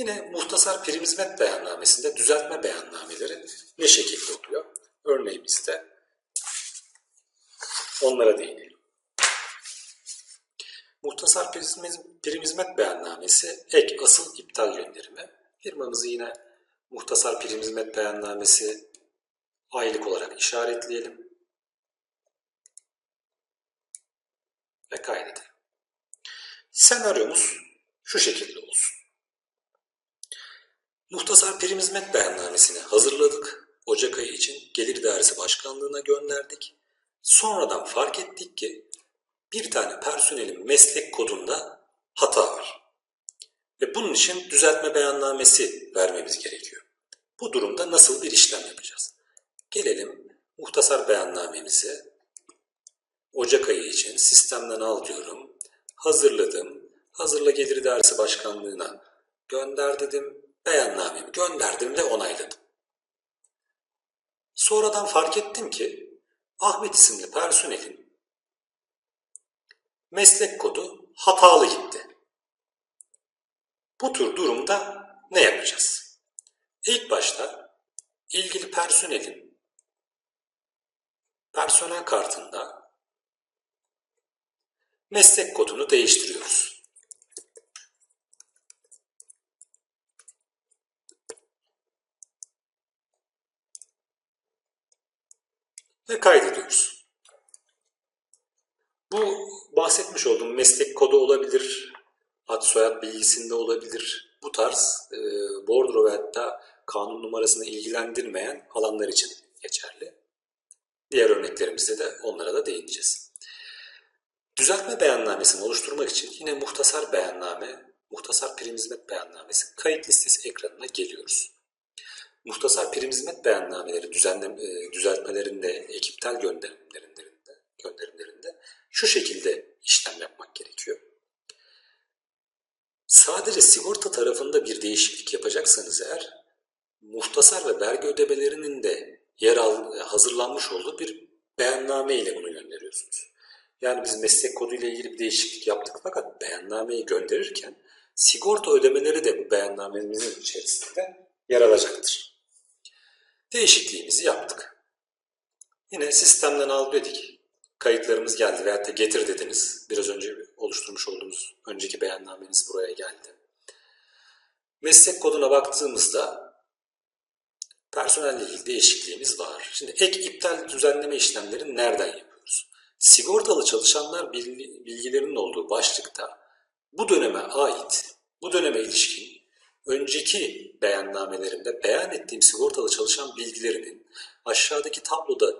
Yine muhtasar prim hizmet beyannamesinde düzeltme beyannameleri ne şekilde oluyor? Örneğimizde onlara değinelim. Muhtasar prim- hizmet beyannamesi ek asıl iptal gönderimi. Firmamızı yine muhtasar prim hizmet beyannamesi aylık olarak işaretleyelim ve kaydedelim. Senaryomuz şu şekilde olsun. Muhtasar prim hizmet beyannamesini hazırladık. Ocak ayı için Gelir İdaresi Başkanlığı'na gönderdik. Sonradan fark ettik ki bir tane personelin meslek kodunda hata var. Ve bunun için düzeltme beyannamesi vermemiz gerekiyor. Bu durumda nasıl bir işlem yapacağız? Gelelim muhtasar beyannamemize. Ocak ayı için sistemden al diyorum. Hazırladım. Hazırla Gelir İdaresi Başkanlığı'na gönder dedim. Beyannamemi gönderdim ve onayladım. Sonradan fark ettim ki Ahmet isimli personelin meslek kodu hatalı gitti. Bu tür durumda ne yapacağız? İlk başta ilgili personelin personel kartında meslek kodunu değiştiriyoruz. Ve kaydediyoruz. Bu bahsetmiş olduğum meslek kodu olabilir, ad soyad bilgisinde olabilir. Bu tarz e, bordro ve hatta kanun numarasını ilgilendirmeyen alanlar için geçerli. Diğer örneklerimizde de onlara da değineceğiz. Düzeltme beyannamesini oluşturmak için yine muhtasar beyanname, muhtasar prim hizmet beyannamesi kayıt listesi ekranına geliyoruz. Muhtasar prim hizmet beyannameleri düzenlem, e, düzeltmelerinde, ekiptel gönderimlerinde, gönderimlerinde şu şekilde işlem yapmak gerekiyor. Sadece sigorta tarafında bir değişiklik yapacaksanız eğer, muhtasar ve vergi ödemelerinin de yer al, hazırlanmış olduğu bir beyanname ile bunu gönderiyorsunuz. Yani biz meslek kodu ile ilgili bir değişiklik yaptık fakat beyannameyi gönderirken sigorta ödemeleri de bu beyannamemizin içerisinde yer alacaktır. Değişikliğimizi yaptık. Yine sistemden al dedik. Kayıtlarımız geldi veyahut da getir dediniz. Biraz önce oluşturmuş olduğumuz önceki beyannameniz buraya geldi. Meslek koduna baktığımızda personelle ilgili değişikliğimiz var. Şimdi ek iptal düzenleme işlemleri nereden yapıyoruz? Sigortalı çalışanlar bilgi- bilgilerinin olduğu başlıkta bu döneme ait, bu döneme ilişkin önceki beyannamelerimde beyan ettiğim sigortalı çalışan bilgilerinin aşağıdaki tabloda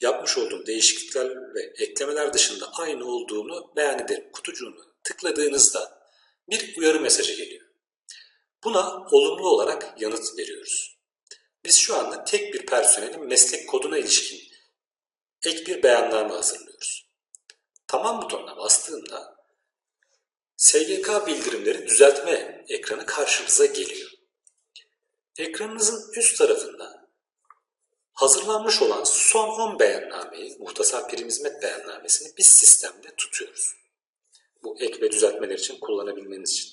yapmış olduğum değişiklikler ve eklemeler dışında aynı olduğunu beyan ederim. Kutucuğunu tıkladığınızda bir uyarı mesajı geliyor. Buna olumlu olarak yanıt veriyoruz. Biz şu anda tek bir personelin meslek koduna ilişkin ek bir beyanname hazırlıyoruz. Tamam butonuna bastığında SGK bildirimleri düzeltme ekranı karşımıza geliyor. Ekranınızın üst tarafında hazırlanmış olan son 10 beyannameyi, muhtasar prim hizmet beyannamesini biz sistemde tutuyoruz. Bu ek ve düzeltmeler için kullanabilmeniz için.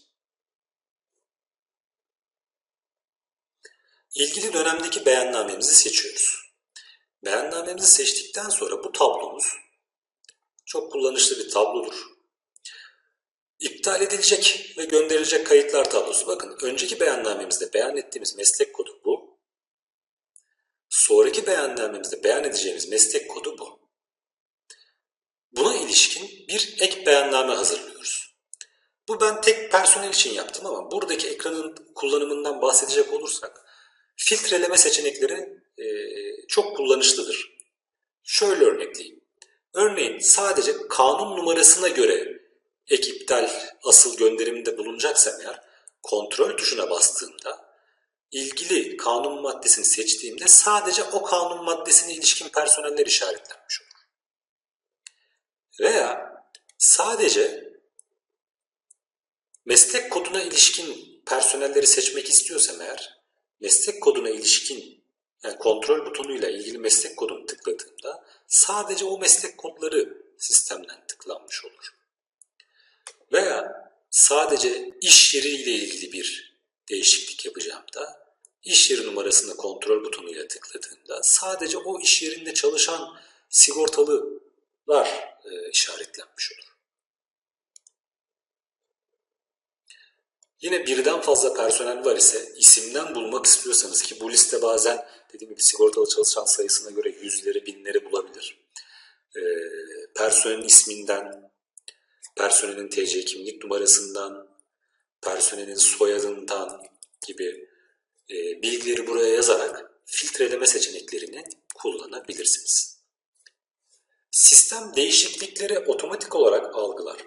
İlgili dönemdeki beyannamemizi seçiyoruz. Beyannamemizi seçtikten sonra bu tablomuz çok kullanışlı bir tablodur. İptal edilecek ve gönderilecek kayıtlar tablosu. Bakın önceki beyannamemizde beyan ettiğimiz meslek kodu bu. Sonraki beyannamemizde beyan edeceğimiz meslek kodu bu. Buna ilişkin bir ek beyanname hazırlıyoruz. Bu ben tek personel için yaptım ama buradaki ekranın kullanımından bahsedecek olursak filtreleme seçenekleri e, çok kullanışlıdır. Şöyle örnekleyeyim. Örneğin sadece kanun numarasına göre ek iptal asıl gönderiminde bulunacaksam eğer kontrol tuşuna bastığımda ilgili kanun maddesini seçtiğimde sadece o kanun maddesine ilişkin personeller işaretlenmiş olur. Veya sadece meslek koduna ilişkin personelleri seçmek istiyorsam eğer meslek koduna ilişkin yani kontrol butonuyla ilgili meslek kodunu tıkladığımda sadece o meslek kodları sistemden tıklanmış olur. Veya sadece iş yeriyle ilgili bir değişiklik yapacağımda iş yeri numarasını kontrol butonuyla tıkladığımda sadece o iş yerinde çalışan sigortalılar e, işaretlenmiş olur. Yine birden fazla personel var ise isimden bulmak istiyorsanız ki bu liste bazen dediğim gibi sigortalı çalışan sayısına göre yüzleri binleri bulabilir. Ee, personelin isminden, personelin TC kimlik numarasından, personelin soyadından gibi e, bilgileri buraya yazarak filtreleme seçeneklerini kullanabilirsiniz. Sistem değişiklikleri otomatik olarak algılar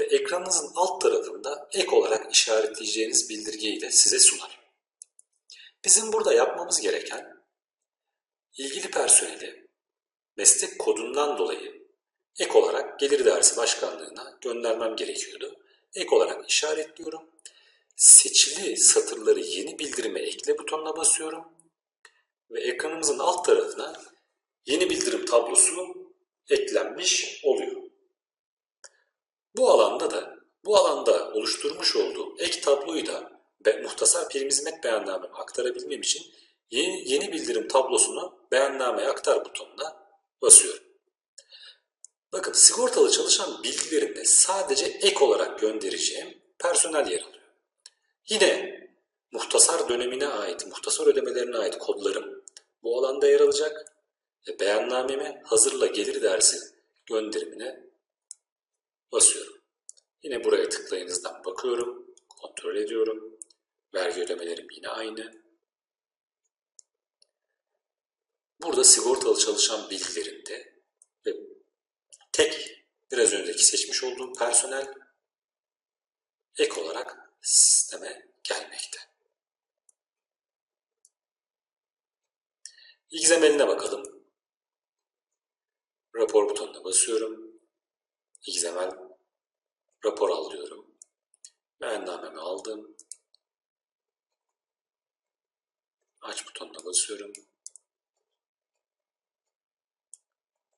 ve ekranınızın alt tarafında ek olarak işaretleyeceğiniz bildirgeyi de size sunar. Bizim burada yapmamız gereken ilgili personeli meslek kodundan dolayı ek olarak gelir dersi başkanlığına göndermem gerekiyordu. Ek olarak işaretliyorum. Seçili satırları yeni bildirime ekle butonuna basıyorum. Ve ekranımızın alt tarafına yeni bildirim tablosu eklenmiş oluyor. Bu alanda da bu alanda oluşturmuş olduğum ek tabloyu da ve muhtasar prim hizmet beyannamemi aktarabilmem için yeni, yeni bildirim tablosunu beyannameye aktar butonuna basıyorum. Bakın sigortalı çalışan bilgilerinde sadece ek olarak göndereceğim personel yer alıyor. Yine muhtasar dönemine ait, muhtasar ödemelerine ait kodlarım bu alanda yer alacak ve beyannameme hazırla gelir dersi gönderimine basıyorum. Yine buraya tıklayınızdan bakıyorum, kontrol ediyorum. Vergi ödemelerim yine aynı. Burada sigortalı çalışan bilgilerinde ve tek biraz önceki seçmiş olduğum personel ek olarak sisteme gelmekte. XML'ine bakalım. Rapor butonuna basıyorum. XML rapor al diyorum. Beyannamemi aldım. Aç butonuna basıyorum.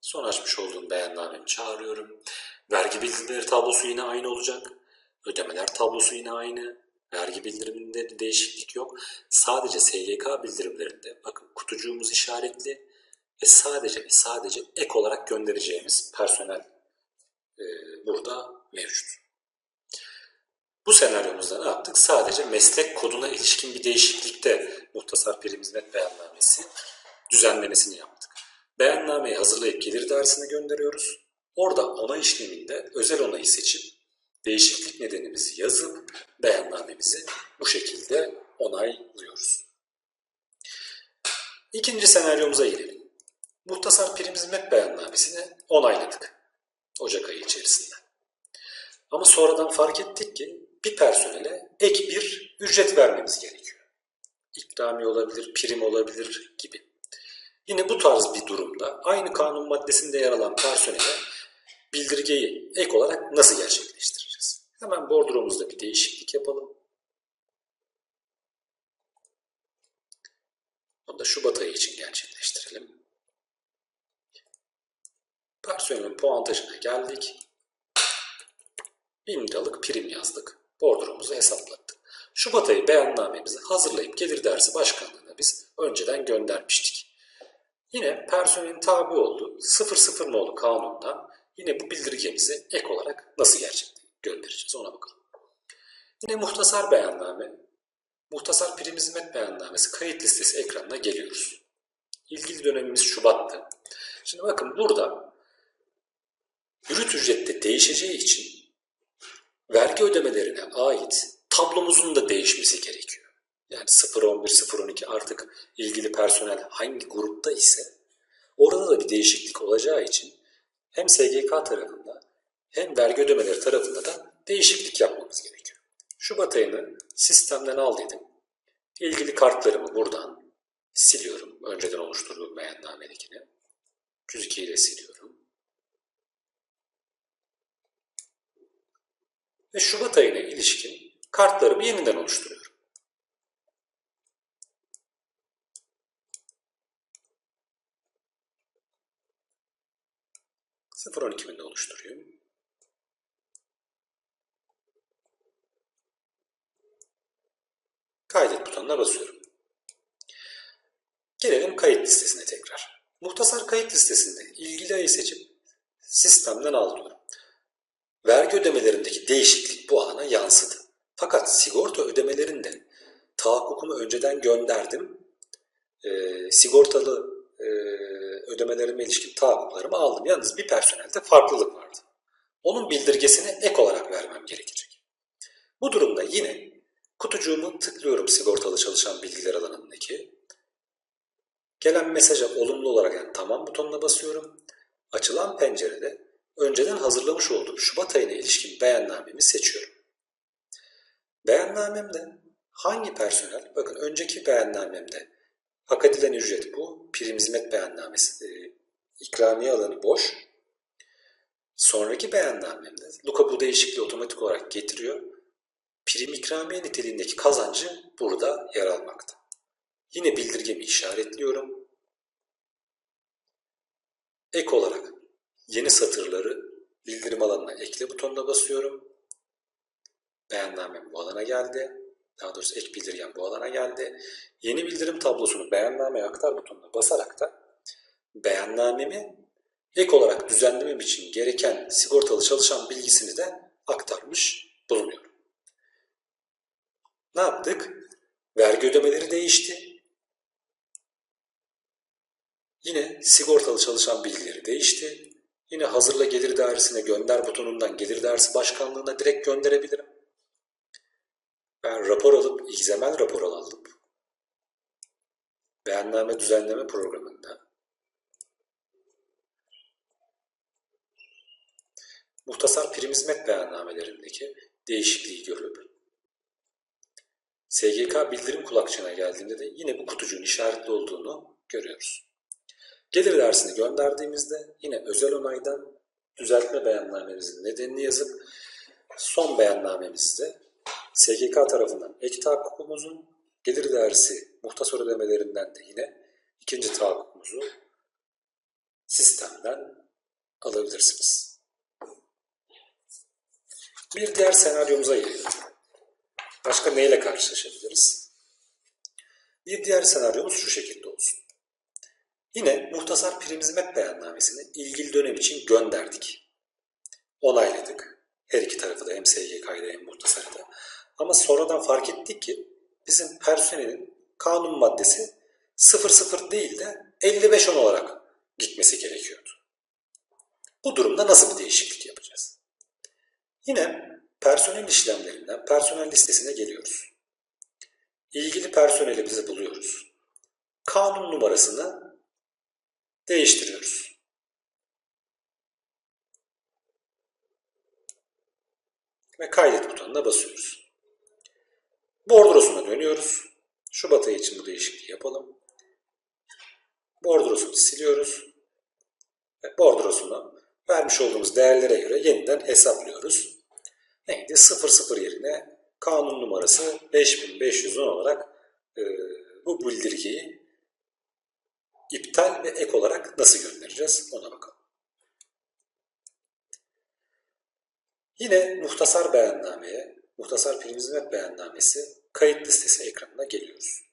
Son açmış olduğum beyannamemi çağırıyorum. Vergi bildirimleri tablosu yine aynı olacak. Ödemeler tablosu yine aynı. Vergi bildiriminde de değişiklik yok. Sadece SGK bildirimlerinde bakın kutucuğumuz işaretli ve sadece ve sadece ek olarak göndereceğimiz personel e, burada mevcut. Bu senaryomuzda ne yaptık? Sadece meslek koduna ilişkin bir değişiklikte muhtasar prim hizmet beyannamesi düzenlemesini yaptık. Beyannameyi hazırlayıp gelir dersine gönderiyoruz. Orada onay işleminde özel onayı seçip değişiklik nedenimizi yazıp beyannamemizi bu şekilde onaylıyoruz. İkinci senaryomuza gelelim. Muhtasar prim hizmet beyannamesini onayladık. Ocak ayı içerisinde. Ama sonradan fark ettik ki bir personele ek bir ücret vermemiz gerekiyor. İkrami olabilir, prim olabilir gibi. Yine bu tarz bir durumda aynı kanun maddesinde yer alan personele bildirgeyi ek olarak nasıl gerçekleştireceğiz? Hemen bordromuzda bir değişiklik yapalım. Onu da Şubat ayı için gerçekleştirelim. Personelin puantajına geldik. 1000 liralık prim yazdık. Bordromuzu hesaplattık. Şubat ayı beyannamemizi hazırlayıp gelir dersi başkanlığına biz önceden göndermiştik. Yine personelin tabi olduğu 00 nolu kanundan yine bu bildirgemizi ek olarak nasıl gerçekten göndereceğiz ona bakalım. Yine muhtasar beyanname, muhtasar prim hizmet beyannamesi kayıt listesi ekranına geliyoruz. İlgili dönemimiz Şubat'tı. Şimdi bakın burada yürüt ücrette değişeceği için vergi ödemelerine ait tablomuzun da değişmesi gerekiyor. Yani 011, 012 artık ilgili personel hangi grupta ise orada da bir değişiklik olacağı için hem SGK tarafında hem vergi ödemeleri tarafında da değişiklik yapmamız gerekiyor. Şubat ayını sistemden al dedim. İlgili kartlarımı buradan siliyorum. Önceden oluşturduğum beyannamedekini. 102 ile siliyorum. Ve Şubat ayına ilişkin kartlarımı yeniden oluşturuyorum. Sıfır on iki binde oluşturuyorum. Kaydet butonuna basıyorum. Gelelim kayıt listesine tekrar. Muhtasar kayıt listesinde ilgili ayı seçip sistemden al diyorum. Vergi ödemelerindeki değişiklik bu alana yansıdı. Fakat sigorta ödemelerinde tahakkukumu önceden gönderdim. Ee, sigortalı e, ödemelerime ilişkin tahakkuklarımı aldım. Yalnız bir personelde farklılık vardı. Onun bildirgesini ek olarak vermem gerekecek. Bu durumda yine kutucuğumu tıklıyorum sigortalı çalışan bilgiler alanındaki. Gelen mesaja olumlu olarak yani tamam butonuna basıyorum. Açılan pencerede önceden hazırlamış olduğum Şubat ayına ilişkin beyannamemi seçiyorum. Beyannamemde hangi personel, bakın önceki beyannamemde hak edilen ücret bu, prim hizmet beyannamesi, e, ikramiye alanı boş. Sonraki beyannamemde Luka bu değişikliği otomatik olarak getiriyor. Prim ikramiye niteliğindeki kazancı burada yer almakta. Yine bildirgemi işaretliyorum. Ek olarak yeni satırları bildirim alanına ekle butonuna basıyorum. Beyannamem bu alana geldi. Daha doğrusu ek bildirgem bu alana geldi. Yeni bildirim tablosunu beyannameye aktar butonuna basarak da beyannamemi ek olarak düzenlemem için gereken sigortalı çalışan bilgisini de aktarmış bulunuyorum. Ne yaptık? Vergi ödemeleri değişti. Yine sigortalı çalışan bilgileri değişti. Yine hazırla gelir dairesine gönder butonundan gelir dairesi başkanlığına direkt gönderebilirim. Ben rapor alıp XML rapor alıp beyanname düzenleme programında muhtasar prim hizmet beyannamelerindeki değişikliği görüp SGK bildirim kulakçığına geldiğinde de yine bu kutucuğun işaretli olduğunu görüyoruz. Gelir dersini gönderdiğimizde yine özel onaydan düzeltme beyannamemizin nedenini yazıp son beyannamemizde SGK tarafından ek tahakkukumuzun gelir dersi muhtasar ödemelerinden de yine ikinci tahakkukumuzu sistemden alabilirsiniz. Bir diğer senaryomuza gelelim. Başka neyle karşılaşabiliriz? Bir diğer senaryomuz şu şekilde olsun. Yine muhtasar prim hizmet beyannamesini ilgili dönem için gönderdik. Onayladık. Her iki tarafı da hem SGK'yı hem muhtasarı da. Ama sonradan fark ettik ki bizim personelin kanun maddesi 00 değil de 55-10 olarak gitmesi gerekiyordu. Bu durumda nasıl bir değişiklik yapacağız? Yine personel işlemlerinden personel listesine geliyoruz. İlgili personeli bizi buluyoruz. Kanun numarasını değiştiriyoruz. Ve kaydet butonuna basıyoruz. Bordrosuna dönüyoruz. Şubat ayı için bu değişikliği yapalım. Bordrosunu siliyoruz. Ve bordrosunu vermiş olduğumuz değerlere göre yeniden hesaplıyoruz. Neydi? 00 yerine kanun numarası 5510 olarak e, bu bildirgeyi iptal ve ek olarak nasıl göndereceğiz ona bakalım. Yine muhtasar beyannameye, muhtasar prim hizmet beyannamesi kayıt listesi ekranına geliyoruz.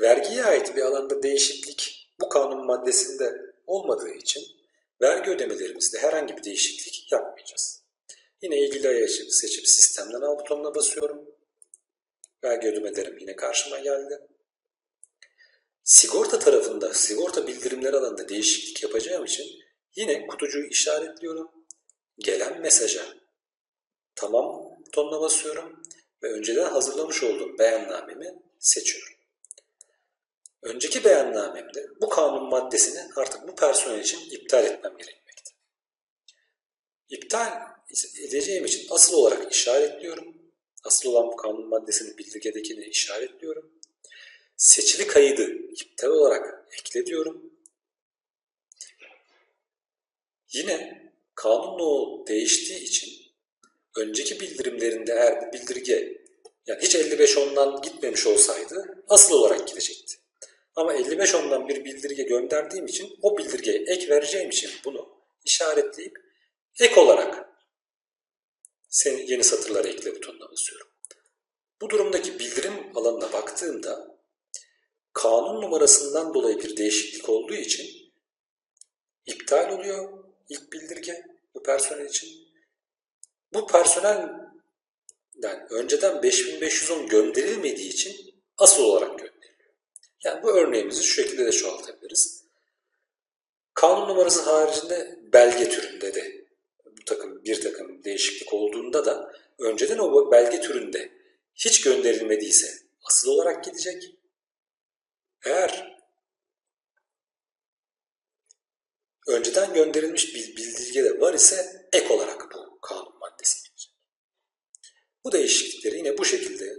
Vergiye ait bir alanda değişiklik bu kanun maddesinde olmadığı için vergi ödemelerimizde herhangi bir değişiklik yapmayacağız. Yine ilgili ayı seçip sistemden al butonuna basıyorum. Vergi ödemelerim yine karşıma geldi. Sigorta tarafında sigorta bildirimleri alanında değişiklik yapacağım için yine kutucuğu işaretliyorum. Gelen mesaja tamam butonuna basıyorum ve önceden hazırlamış olduğum beyannamemi seçiyorum. Önceki beyannamemde bu kanun maddesini artık bu personel için iptal etmem gerekmekte. İptal edeceğim için asıl olarak işaretliyorum. Asıl olan bu kanun maddesini bildirgedekini işaretliyorum. Seçili kaydı iptal olarak ekle diyorum. Yine kanun değiştiği için önceki bildirimlerinde eğer bildirge yani hiç 55-10'dan gitmemiş olsaydı asıl olarak gidecekti. Ama 55-10'dan bir bildirge gönderdiğim için o bildirgeye ek vereceğim için bunu işaretleyip ek olarak seni yeni satırlara ekle butonuna basıyorum. Bu durumdaki bildirim alanına baktığımda kanun numarasından dolayı bir değişiklik olduğu için iptal oluyor ilk bildirge bu personel için. Bu personelden önceden 5510 gönderilmediği için asıl olarak gönderiliyor. Yani bu örneğimizi şu şekilde de çoğaltabiliriz. Kanun numarası haricinde belge türünde de bu takım bir takım değişiklik olduğunda da önceden o belge türünde hiç gönderilmediyse asıl olarak gidecek. Eğer önceden gönderilmiş bir bildirge de var ise ek olarak bu kanun maddesi gelecek. Bu değişiklikleri yine bu şekilde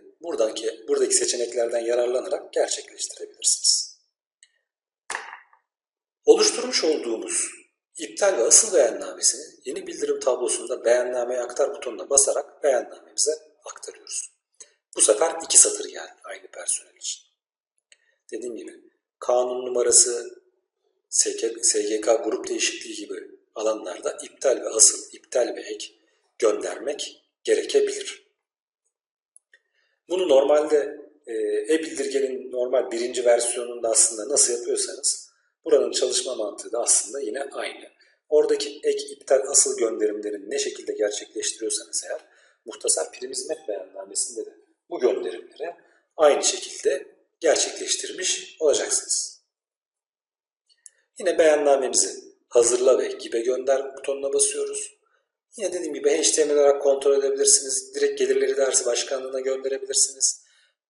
buradaki buradaki seçeneklerden yararlanarak gerçekleştirebilirsiniz. Oluşturmuş olduğumuz iptal ve asıl beyannamesini yeni bildirim tablosunda beyannameye aktar butonuna basarak beyannamemize aktarıyoruz. Bu sefer iki satır geldi aynı personel için. Dediğim gibi kanun numarası, SGK, SGK grup değişikliği gibi alanlarda iptal ve asıl, iptal ve ek göndermek gerekebilir. Bunu normalde e, e-bildirgenin normal birinci versiyonunda aslında nasıl yapıyorsanız buranın çalışma mantığı da aslında yine aynı. Oradaki ek, iptal, asıl gönderimlerini ne şekilde gerçekleştiriyorsanız eğer muhtasar prim hizmet beyannamesinde de bu gönderimleri aynı şekilde gerçekleştirmiş olacaksınız. Yine beyannamemizi hazırla ve gibi gönder butonuna basıyoruz. Yine dediğim gibi HTML olarak kontrol edebilirsiniz. Direkt gelirleri dersi başkanlığına gönderebilirsiniz.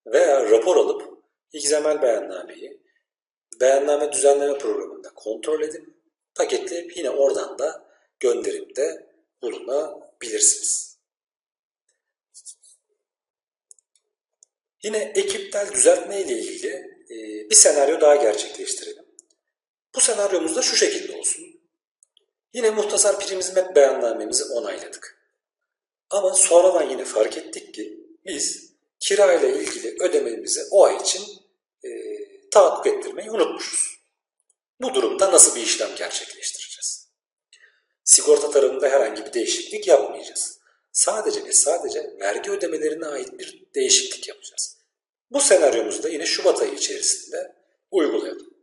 Veya rapor alıp XML beyannameyi beyanname düzenleme programında kontrol edip paketleyip yine oradan da gönderimde bulunabilirsiniz. Yine ekiptel düzeltme ile ilgili bir senaryo daha gerçekleştirelim. Bu senaryomuz da şu şekilde olsun. Yine muhtasar prim hizmet beyannamemizi onayladık. Ama sonradan yine fark ettik ki biz kira ile ilgili ödememizi o ay için e, tahakkuk ettirmeyi unutmuşuz. Bu durumda nasıl bir işlem gerçekleştireceğiz? Sigorta tarafında herhangi bir değişiklik yapmayacağız. Sadece ve sadece vergi ödemelerine ait bir değişiklik yapacağız. Bu senaryomuzu da yine Şubat ayı içerisinde uygulayalım.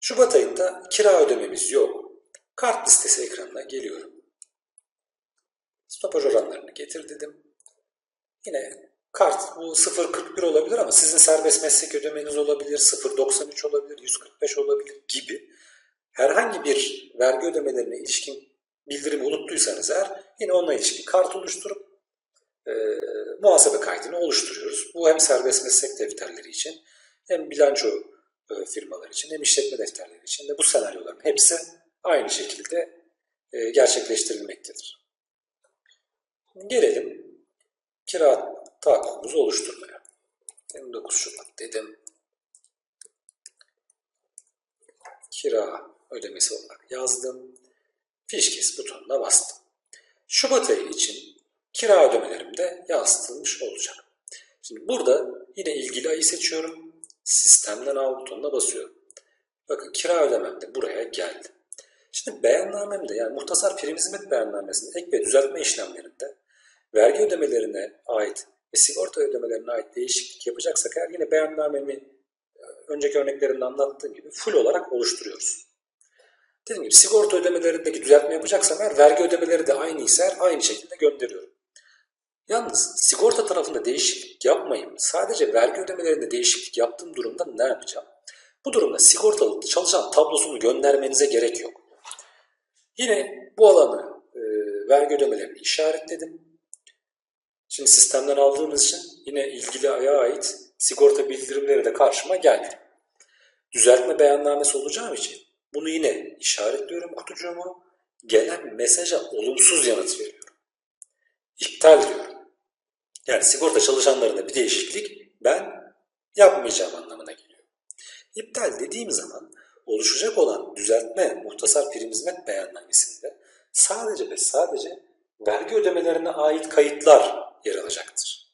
Şubat ayında kira ödememiz yok. Kart listesi ekranına geliyorum. Stopaj oranlarını getir dedim. Yine kart bu 0.41 olabilir ama sizin serbest meslek ödemeniz olabilir, 0.93 olabilir, 145 olabilir gibi herhangi bir vergi ödemelerine ilişkin bildirimi unuttuysanız eğer yine onunla ilişkin kart oluşturup e, muhasebe kaydını oluşturuyoruz. Bu hem serbest meslek defterleri için hem bilanço e, firmalar için hem işletme defterleri için de bu senaryoların hepsi aynı şekilde e, gerçekleştirilmektedir. Gelelim kira tahakkukumuzu oluşturmaya. 29 Şubat dedim. Kira ödemesi olarak yazdım. Fişkes butonuna bastım. Şubat ayı için kira ödemelerim de yansıtılmış olacak. Şimdi burada yine ilgili ayı seçiyorum. Sistemden al butonuna basıyorum. Bakın kira ödemem de buraya geldi. Şimdi beyannamemde yani muhtasar prim hizmet beyannamesinde ek ve düzeltme işlemlerinde vergi ödemelerine ait ve sigorta ödemelerine ait değişiklik yapacaksak eğer yine beyannamemi e, önceki örneklerimde anlattığım gibi full olarak oluşturuyoruz. Dediğim gibi sigorta ödemelerindeki düzeltme yapacaksam eğer vergi ödemeleri de aynı ise aynı şekilde gönderiyorum. Yalnız sigorta tarafında değişiklik yapmayayım. Sadece vergi ödemelerinde değişiklik yaptığım durumda ne yapacağım? Bu durumda sigortalı çalışan tablosunu göndermenize gerek yok. Yine bu alanı e, vergi ödemelerini işaretledim. Şimdi sistemden aldığımız için yine ilgili aya ait sigorta bildirimleri de karşıma geldi. Düzeltme beyannamesi olacağım için bunu yine işaretliyorum kutucuğumu. Gelen mesaja olumsuz yanıt veriyorum. İptal diyorum. Yani sigorta çalışanlarında bir değişiklik ben yapmayacağım anlamına geliyor. İptal dediğim zaman oluşacak olan düzeltme muhtasar prim hizmet beyannamesinde sadece ve sadece vergi ödemelerine ait kayıtlar yer alacaktır.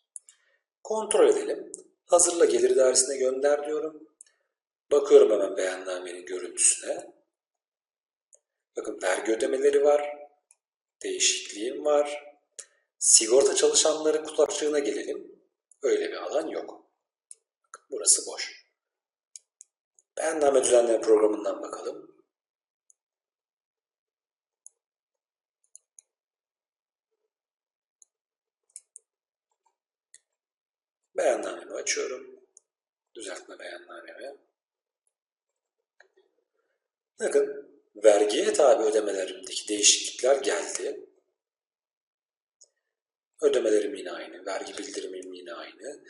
Kontrol edelim. Hazırla gelir dairesine gönder diyorum. Bakıyorum hemen beyannamenin görüntüsüne. Bakın vergi ödemeleri var. Değişikliğim var. Sigorta çalışanları kulakçığına gelelim. Öyle bir alan yok. Burası boş. Beyanname düzenleme programından bakalım. Beyannamemi açıyorum. Düzeltme beyannamemi. Bakın vergiye tabi ödemelerimdeki değişiklikler geldi. Ödemelerim yine aynı, vergi bildirimim yine aynı.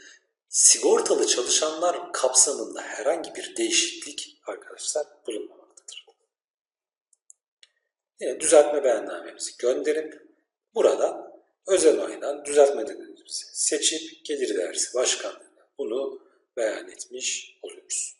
Sigortalı çalışanlar kapsamında herhangi bir değişiklik arkadaşlar bulunmamaktadır. Yine düzeltme beyannamemizi gönderip burada özel aydan düzeltmelerimizi seçip gelir dersi başkanlığına bunu beyan etmiş oluyoruz.